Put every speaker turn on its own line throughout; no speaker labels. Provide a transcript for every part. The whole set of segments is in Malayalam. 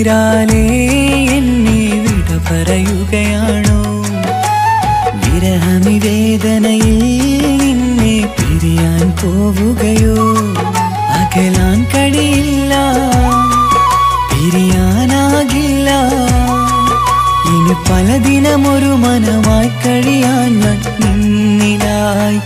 കണ്ണുനീരാലേ എന്നെ വിട പറയുകയാണോ? വിരഹനിവേദനയിൽ നിന്നെ പിരിയാൻ പോവുകയോ? അകലാൻ കഴിയില്ല പിരിയാനാകില്ല. ഇനി പല ദിനമൊരു മനമായി കഴിയാൻ ഞാൻ നിന്നിലായി.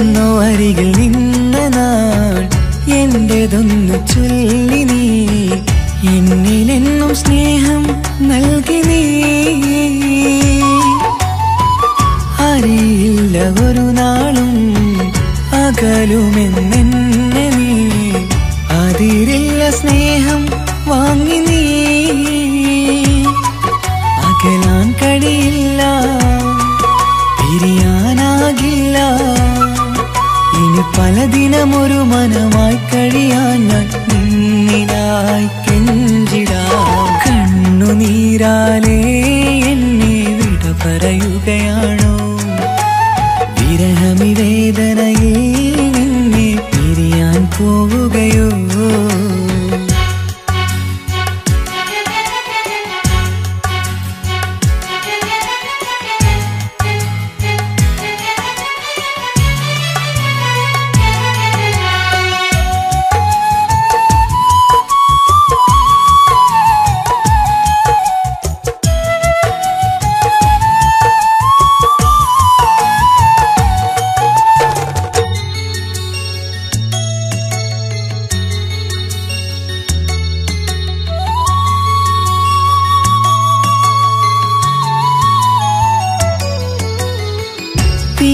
എന്നോ അരികിൽ നിന്ന നാൾ എന്റേതൊന്ന് ചൊല്ലി നീ. എന്നിലെന്നും സ്നേഹം നൽകി നീ. അറിയില്ല ഒരു നാളും അകലുമെന്നെ കെഞ്ചിടാം കണ്ണുനീരാലേ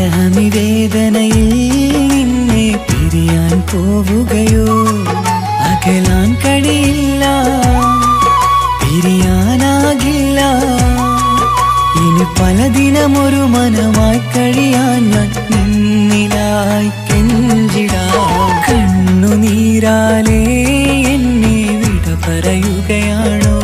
വിരഹമി വേദനയിൽ നിന്നെ പിരിയാൻ പോവുകയോ? അകലാൻ കഴിയില്ല. പിരിയാനാകില്ല. ഇനി പല ദിനമൊരു മനമായി കഴിയാൻ ഞാൻ നിന്നിലായി കെഞ്ചിടാം. കണ്ണുനീരാലേ എന്നെ വിട പറയുകയാണോ?